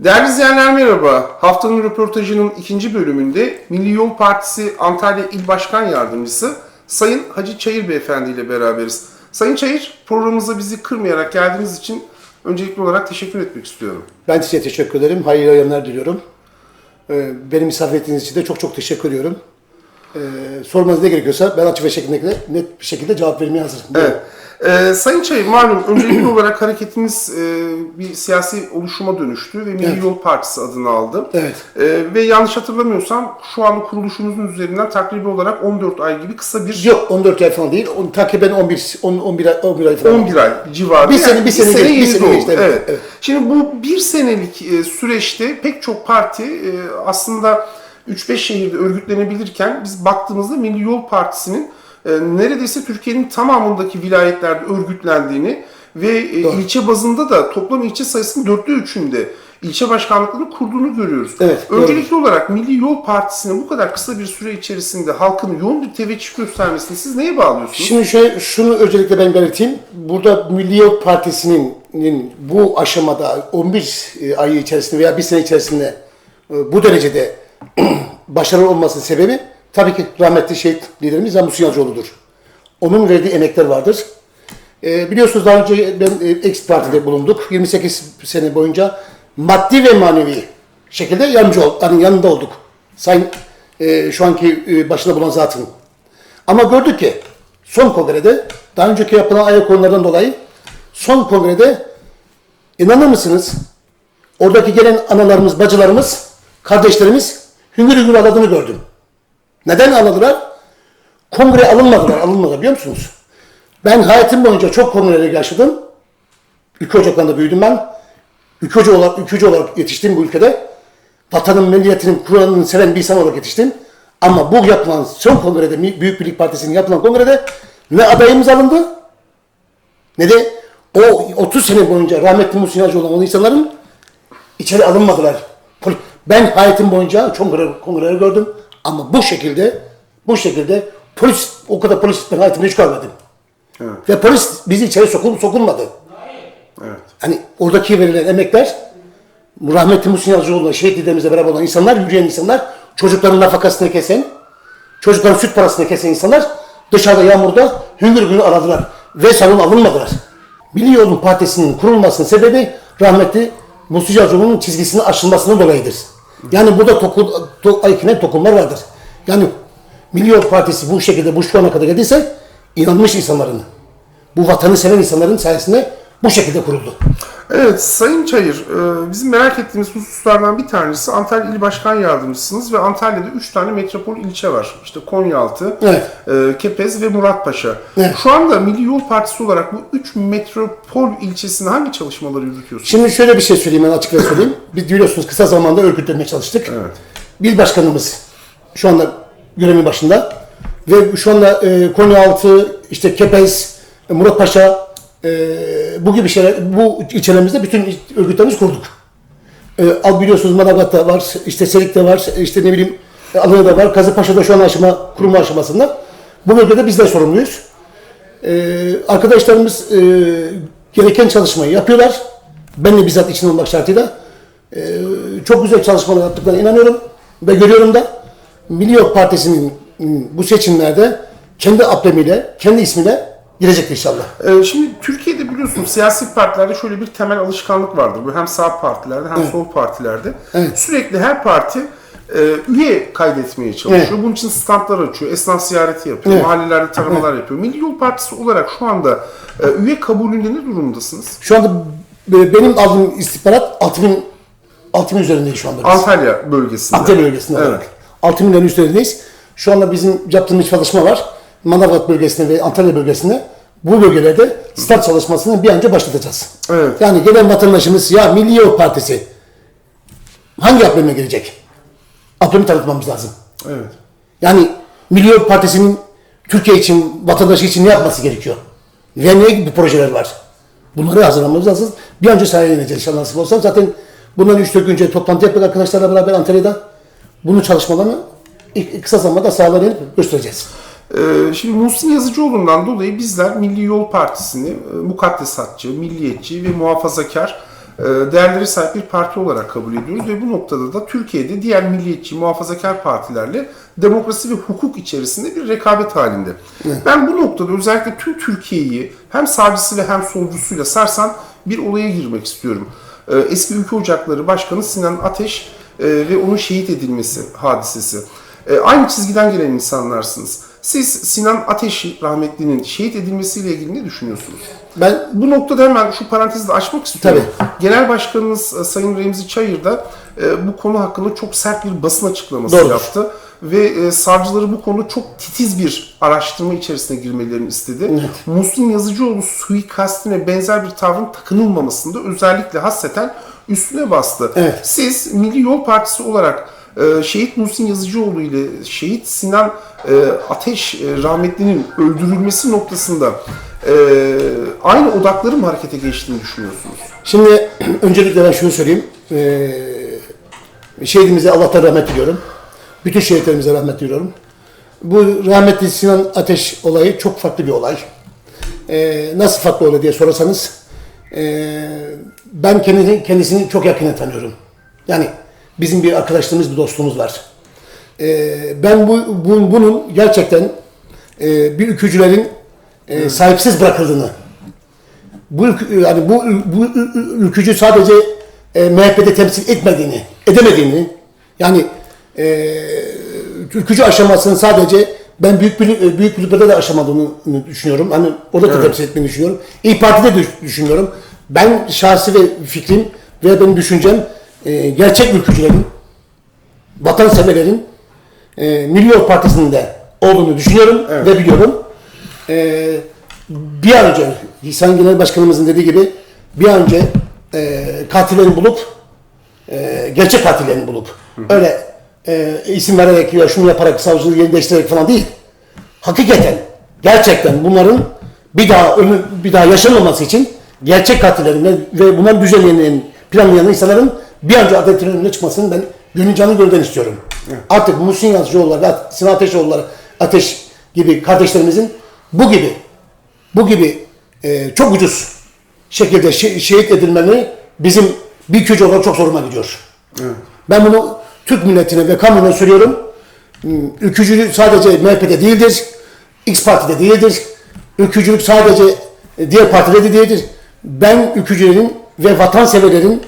Değerli izleyenler merhaba. Haftanın röportajının ikinci bölümünde Milli Yol Partisi Antalya İl Başkan Yardımcısı Sayın Hacı Çayır Beyefendi ile beraberiz. Sayın Çayır, programımıza bizi kırmayarak geldiğiniz için öncelikli olarak teşekkür etmek istiyorum. Ben size teşekkür ederim. Hayırlı yayınlar diliyorum. Ee, Beni misafir ettiğiniz için de çok çok teşekkür ediyorum. Ee, sormanız ne gerekiyorsa ben açık ve şekilde, net bir şekilde cevap vermeye hazırım. Evet. Ee, Sayın Çayır, malum öncelikli olarak hareketimiz e, bir siyasi oluşuma dönüştü ve Milli Evet. Yol Partisi adını aldı. Evet. Ee, ve yanlış hatırlamıyorsam şu anda kuruluşunuzun üzerinden takribi olarak 14 ay gibi kısa bir Yok 14 ay falan değil. Onu takiben 11 10, 11 ay 11 ay falan. 11 ay civarı. Bir sene- bir sene geç- bir sene geçti, evet, evet. evet. Şimdi bu bir senelik e, süreçte pek çok parti e, aslında 3-5 şehirde örgütlenebilirken biz baktığımızda Milli Yol Partisi'nin neredeyse Türkiye'nin tamamındaki vilayetlerde örgütlendiğini ve e, Doğru. ilçe bazında da toplam ilçe sayısının dörtte üçünde ilçe başkanlıklarını kurduğunu görüyoruz. Evet, doğru. Öncelikli olarak Milli Yol Partisi'nin bu kadar kısa bir süre içerisinde halkın yoğun bir teveccüh göstermesini siz neye bağlıyorsunuz? Şimdi şöyle, şunu öncelikle ben belirteyim. Burada Milli Yol Partisi'nin nin bu aşamada 11 ay içerisinde veya bir sene içerisinde e, bu derecede başarılı olmasının sebebi tabii ki rahmetli şehit liderimiz Yalnız Yazıcıoğlu'dur. Onun verdiği emekler vardır. E, biliyorsunuz daha önce ben e, X Parti'de bulunduk. 28 sene boyunca maddi ve manevi şekilde yardımcı ol, hani yanında olduk. Sayın e, şu anki e, başında bulunan zatın. Ama gördük ki son kongrede, daha önceki yapılan ayak oyunlarından dolayı son kongrede inanır mısınız? Oradaki gelen analarımız, bacılarımız, kardeşlerimiz hüngür hüngür ağladığını gördüm. Neden ağladılar? Kongreye alınmadılar, alınmadılar biliyor musunuz? Ben hayatım boyunca çok kongreleri yaşadım. Ülke ocaklarında büyüdüm ben. Ülkücü olarak, ülkücü olarak yetiştim bu ülkede. Vatanın, milliyetinin, Kur'an'ını seven bir insan olarak yetiştim. Ama bu yapılan son kongrede, Büyük Birlik Partisi'nin yapılan kongrede ne adayımız alındı ne de o 30 sene boyunca rahmetli Muhsin Hacı olan o insanların içeri alınmadılar. Ben hayatım boyunca çok kongre, kongreler gördüm ama bu şekilde bu şekilde polis o kadar polis ben hayatımda hiç görmedim. Ve polis bizi içeri sokul, sokulmadı. Evet. Hani oradaki verilen emekler rahmetli Muhsin Yazıcıoğlu'na şehit liderimizle beraber olan insanlar, yürüyen insanlar, çocukların nafakasını kesen, çocukların süt parasını kesen insanlar dışarıda yağmurda hüngür hüngür aradılar ve salon alınmadılar. Milli Yolun Partisi'nin kurulmasının sebebi rahmetli Muhsin Yazıcıoğlu'nun çizgisinin aşılmasından dolayıdır. Yani burada toku, to, aykine tokumlar vardır. Yani Milli Yol Partisi bu şekilde bu şu ana kadar geldiyse inanmış insanların, bu vatanı seven insanların sayesinde bu şekilde kuruldu. Evet Sayın Çayır, e, bizim merak ettiğimiz hususlardan bir tanesi Antalya İl Başkan Yardımcısınız ve Antalya'da 3 tane metropol ilçe var. İşte Konyaaltı, Evet. e, Kepez ve Muratpaşa. Evet. Şu anda Milli Yol Partisi olarak bu 3 metropol ilçesinde hangi çalışmaları yürütüyorsunuz? Şimdi şöyle bir şey söyleyeyim ben açıkça söyleyeyim. Biz biliyorsunuz kısa zamanda örgütlenmeye çalıştık. Evet. Bir başkanımız şu anda görevin başında ve şu anda e, Konyaaltı, işte Kepez, Muratpaşa e, bu gibi şeyler, bu ilçelerimizde bütün örgütlerimizi kurduk. E, al biliyorsunuz Manavgat'ta var, işte Selik'te var, işte ne bileyim e, Alana'da var, Kazıpaşa'da şu an aşama, kurulma aşamasında. Bu bölgede bizler sorumluyuz. Ee, arkadaşlarımız e, gereken çalışmayı yapıyorlar. Ben de bizzat içinde olmak şartıyla. Ee, çok güzel çalışmalar yaptıklarına inanıyorum ve görüyorum da Milli Yol Partisi'nin bu seçimlerde kendi ablemiyle, kendi ismiyle girecek inşallah. E, şimdi Türkiye'de biliyorsunuz siyasi partilerde şöyle bir temel alışkanlık vardır. Bu hem sağ partilerde hem sol partilerde. Evet. Sürekli her parti e, üye kaydetmeye çalışıyor. Evet. Bunun için standlar açıyor, esnaf ziyareti yapıyor, Evet. mahallelerde taramalar yapıyor. Milli Yol Partisi olarak şu anda e, üye kabulünde ne durumdasınız? Şu anda e, benim aldığım istihbarat 6000 6000 üzerindeyiz şu anda biz. Antalya bölgesinde. Antalya bölgesinde Evet. olarak. 6 milyon üzerindeyiz. Şu anda bizim yaptığımız çalışma var. Manavgat bölgesinde ve Antalya bölgesinde. Bu bölgelerde start çalışmasını bir an önce başlatacağız. Evet. Yani gelen vatandaşımız ya Milli Yol Partisi hangi ableme gelecek? Ablemi tanıtmamız lazım. Evet. Yani Milli Yol Partisi'nin Türkiye için, vatandaşı için ne yapması gerekiyor? Ve ne gibi projeler var? Bunları hazırlamamız lazım. Bir an önce sahaya ineceğiz inşallah nasip olsa. Zaten bundan 3-4 gün önce toplantı yaptık arkadaşlarla beraber Antalya'da. Bunun çalışmalarını kısa zamanda sahaya inip göstereceğiz. Ee, Şimdi Muhsin Yazıcıoğlu'ndan dolayı bizler Milli Yol Partisi'ni e, mukaddesatçı, milliyetçi ve muhafazakar e, değerlere sahip bir parti olarak kabul ediyoruz ve bu noktada da Türkiye'de diğer milliyetçi, muhafazakar partilerle demokrasi ve hukuk içerisinde bir rekabet halinde. Ben bu noktada özellikle tüm Türkiye'yi hem sağcısı ve hem solcusuyla sarsan bir olaya girmek istiyorum. E, Eski Ülke Ocakları Başkanı Sinan Ateş e, ve onun şehit edilmesi hadisesi. Aynı çizgiden gelen insanlarsınız. Siz Sinan Ateş'i rahmetlinin şehit edilmesiyle ilgili ne düşünüyorsunuz? Ben Bu noktada hemen şu parantezi de açmak istiyorum. Genel Başkanımız e, Sayın Remzi Çayır da e, bu konu hakkında çok sert bir basın açıklaması Doğrudur. yaptı. Ve e, savcıları bu konuda çok titiz bir araştırma içerisine girmelerini istedi. Muhsin Yazıcıoğlu suikastine benzer bir tavrın takınılmamasında özellikle hasreten üstüne bastı. Evet. Siz Milli Yol Partisi olarak e, Şehit Muhsin Yazıcıoğlu ile Şehit Sinan e, Ateş e, rahmetlinin öldürülmesi noktasında e, aynı odakları mı harekete geçtiğini düşünüyorsunuz? Şimdi öncelikle ben şunu söyleyeyim. Ee, şehidimize Allah'tan rahmet diliyorum. Bütün şehitlerimize rahmet diliyorum. Bu rahmetli Sinan Ateş olayı çok farklı bir olay. Ee, nasıl farklı olay diye sorarsanız ben kendini, kendisini çok yakinen tanıyorum. Yani bizim bir arkadaşlığımız, bir dostluğumuz var. Ee, ben bu, bu- bunun gerçekten ee, bir ülkücülerin ee, sahipsiz bırakıldığını, bu yani bu bu ülkücü sadece e, MHP'de temsil etmediğini, edemediğini yani e, ülkücü aşamasını sadece ben büyük bir büyük birlikte de aşamadığını düşünüyorum. Hani orada da temsil etmeyi düşünüyorum. İyi Parti'de de düşünüyorum. Ben şahsi ve fikrim ve benim düşüncem e, gerçek ülkücülerin, vatanseverlerin e, Milli Yol Partisi'nin de olduğunu düşünüyorum ve biliyorum. E, bir an önce Sayın Genel Başkanımızın dediği gibi bir an önce e, katillerini bulup e, gerçek katillerini bulup öyle e, isim vererek ya şunu yaparak savcılığı yeni değiştirerek falan değil. Hakikaten gerçekten bunların bir daha ömür, bir daha yaşanmaması için gerçek katillerin ve bunların düzenleyen planlayan insanların bir an önce adaletin önüne çıkmasını ben gönül canı gönülden istiyorum. Artık Muhsin Yazıcıoğulları, ve Sinan Ateşoğulları, Ateş gibi kardeşlerimizin bu gibi bu gibi e, çok ucuz şekilde şe- şehit edilmeni bizim bir ülkücü olarak çok zoruma gidiyor. Ben bunu Türk milletine ve kamuoyuna söylüyorum. Hmm, Ülkücülük sadece MHP'de değildir. X Parti'de değildir. Ülkücülük sadece e, diğer partilerde de değildir. Ben ülkücülerin ve vatanseverlerin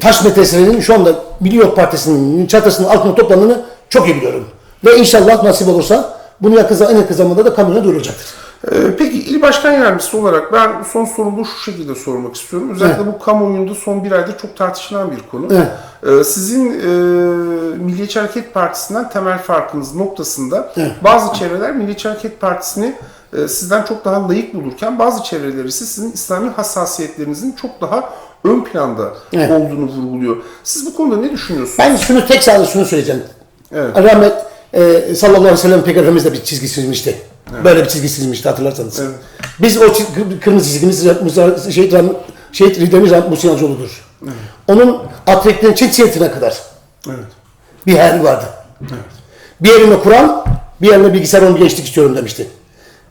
taş metresinin şu anda Milli Yol Partisi'nin çatısının altına toplandığını çok iyi biliyorum. Ve inşallah nasip olursa bunu yakın, en yakın zamanda da kamuoyuna duyurulacaktır. Ee, Peki il başkan yardımcısı olarak ben son sorumu şu şekilde sormak istiyorum. Özellikle bu kamuoyunda son bir ayda çok tartışılan bir konu. Evet. Ee, Sizin e, Milliyetçi Hareket Partisi'nden temel farkınız noktasında Evet. bazı çevreler Milliyetçi Hareket Partisi'ni e, sizden çok daha layık bulurken bazı çevreler ise sizin İslami hassasiyetlerinizin çok daha ön planda Evet. olduğunu vurguluyor. Siz bu konuda ne düşünüyorsunuz? Ben şunu tek sadece şunu söyleyeceğim. Evet. Rahmet e, sallallahu aleyhi ve sellem peygamberimiz de bir çizgi çizmişti. Böyle bir çizgi çizmişti hatırlarsanız. Evet. Biz o çi- kırmızı çizgimiz şehit, şehit liderimiz Ram- Musa Yazıcıoğlu'dur. Onun atletlerin cinsiyetine kadar Evet. bir hayali vardı. Bir elime Kur'an, bir elime bilgisayar onu geçtik istiyorum demişti.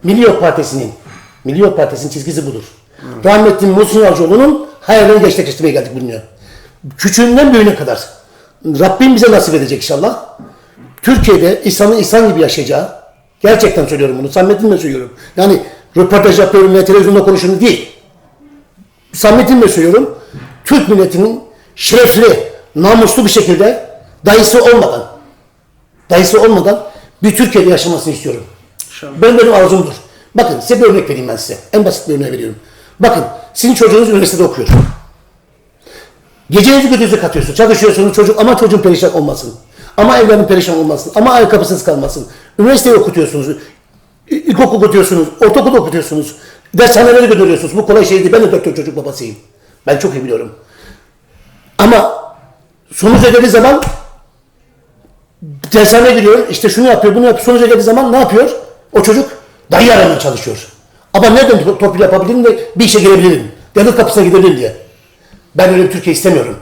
Milli Yok Partisi'nin, Milli Yok Partisi'nin çizgisi budur. Rahmetli Muhsin hayallerini gerçekleştirmeye geldik bilmiyor. Küçüğünden büyüğüne kadar. Rabbim bize nasip edecek inşallah. Türkiye'de İslam'ın İslam gibi yaşayacağı, gerçekten söylüyorum bunu, samimiyetimle söylüyorum. Yani röportaj yapıyorum ve televizyonda konuşuyorum değil. Samimiyetimle söylüyorum. Türk milletinin şerefli, namuslu bir şekilde dayısı olmadan, dayısı olmadan bir Türkiye'de yaşamasını istiyorum. İnşallah. Ben benim arzumdur. Bakın size bir örnek vereyim ben size. En basit bir örnek veriyorum. Bakın sizin çocuğunuz üniversitede okuyor. Gecenizi gündüzü katıyorsun. Çalışıyorsunuz çocuk ama çocuğun perişan olmasın. Ama evladın perişan olmasın. Ama ayakkabısız kalmasın. Üniversiteyi okutuyorsunuz. İlkokul okutuyorsunuz. Ortaokul okutuyorsunuz. Dershanelere gönderiyorsunuz. Bu kolay şey değil. Ben de dört çocuk babasıyım. Ben çok iyi biliyorum. Ama sonuca geldiği zaman dershaneye gidiyor. işte şunu yapıyor, bunu yapıyor. Sonuca geldiği zaman ne yapıyor? O çocuk dayı aramaya çalışıyor. Ama nereden to- torpil yapabilirim de bir işe girebilirim. Devlet kapısına gidebilirim diye. Ben öyle bir Türkiye istemiyorum.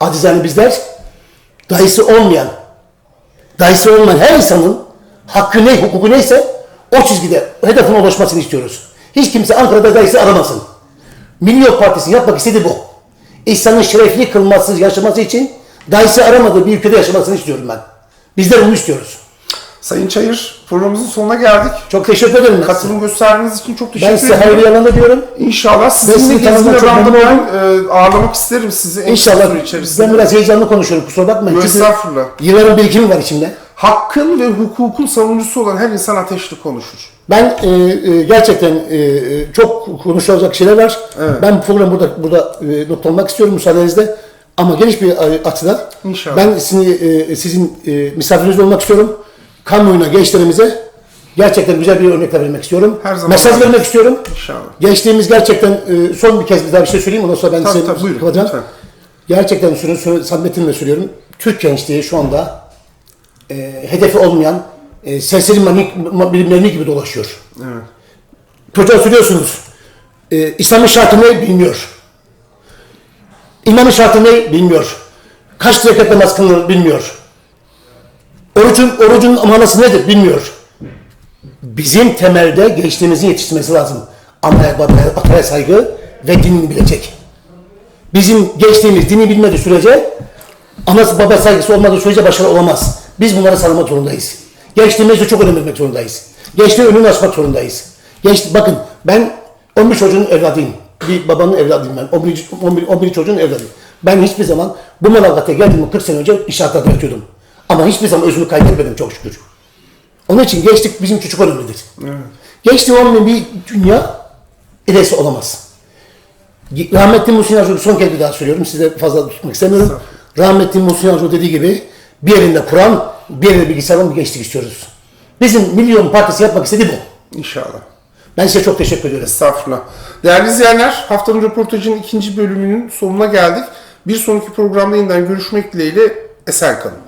Acizane bizler dayısı olmayan, dayısı olmayan her insanın hakkı ne, hukuku neyse o çizgide hedefine ulaşmasını istiyoruz. Hiç kimse Ankara'da dayısı aramasın. Milli Yok Partisi yapmak istediği bu. İnsanın şerefli kılması, yaşaması için daisi aramadığı bir ülkede yaşamasını istiyorum ben. Bizler bunu istiyoruz. Sayın Çayır programımızın sonuna geldik. Çok teşekkür ederim. Katılım gösterdiğiniz için çok teşekkür Ben size ederim. hayırlı yalanı diyorum. İnşallah sizinle sizi tanıdığıma İzmir'e çok memnun randevu e, ağırlamak isterim sizi en kısa İnşallah süre içerisinde. ben biraz heyecanlı konuşuyorum kusura bakmayın. Estağfurullah. Yılların birikimi var içimde. Hakkın ve hukukun savunucusu olan her insan ateşli konuşur. Ben e, e, gerçekten e, e, çok konuşulacak şeyler var. Ben bu programı burada burada e, noktalamak istiyorum müsaadenizle. Ama geniş bir e, açıda İnşallah. ben sizin, e, sizin e, misafiriniz olmak istiyorum. Kamuoyuna, gençlerimize gerçekten güzel bir örnekler vermek istiyorum. Her zaman Mesaj vermek istiyorum. İnşallah. Gençliğimiz gerçekten e, son bir kez bir daha bir şey söyleyeyim ondan sonra ben Tabii, size tabii, buyurun, kapatacağım. lütfen. Gerçekten söyle, samimiyetimle söylüyorum. Türk gençliği şu anda e, hedefi olmayan e, serseri bilimlerini gibi dolaşıyor. Evet. Çocuğa söylüyorsunuz. E, İslam'ın şartı ne bilmiyor. İmamın şartı ne bilmiyor. Kaç rekat namaz kılınır bilmiyor. Orucun, orucun manası nedir bilmiyor. Bizim temelde gençliğimizin yetiştirmesi lazım. Anaya, babaya, ataya saygı ve dinini bilecek. Bizim gençliğimiz dini bilmediği sürece anası baba saygısı olmadığı sürece başarılı olamaz. Biz bunları sağlamak zorundayız. Gençliğimize çok önem vermek zorundayız. Gençliğin önünü açmak zorundayız. Genç, bakın ben 11 çocuğun evladıyım. Bir babanın evladıyım ben. 11, 11, 11 çocuğun evladıyım. Ben hiçbir zaman bu Manavgat'a geldiğimde 40 sene önce inşaatlarda yatıyordum. Ama hiçbir zaman özümü kaybetmedim çok şükür. Onun için gençlik bizim için çok önemlidir. Gençliği olmayan bir dünya ilerisi olamaz. Rahmetli Muhsin Yazıcı son kez bir daha söylüyorum. Size fazla tutmak istemiyorum. Rahmetli Muhsin Yazıcı dediği gibi bir elinde Kur'an, bir elinde bilgisayarın bir gençlik istiyoruz. Bizim milyon partisi yapmak istediği bu. İnşallah. Ben size çok teşekkür ediyorum. Estağfurullah. Değerli izleyenler, haftanın röportajının ikinci bölümünün sonuna geldik. Bir sonraki programda yeniden görüşmek dileğiyle esen kalın.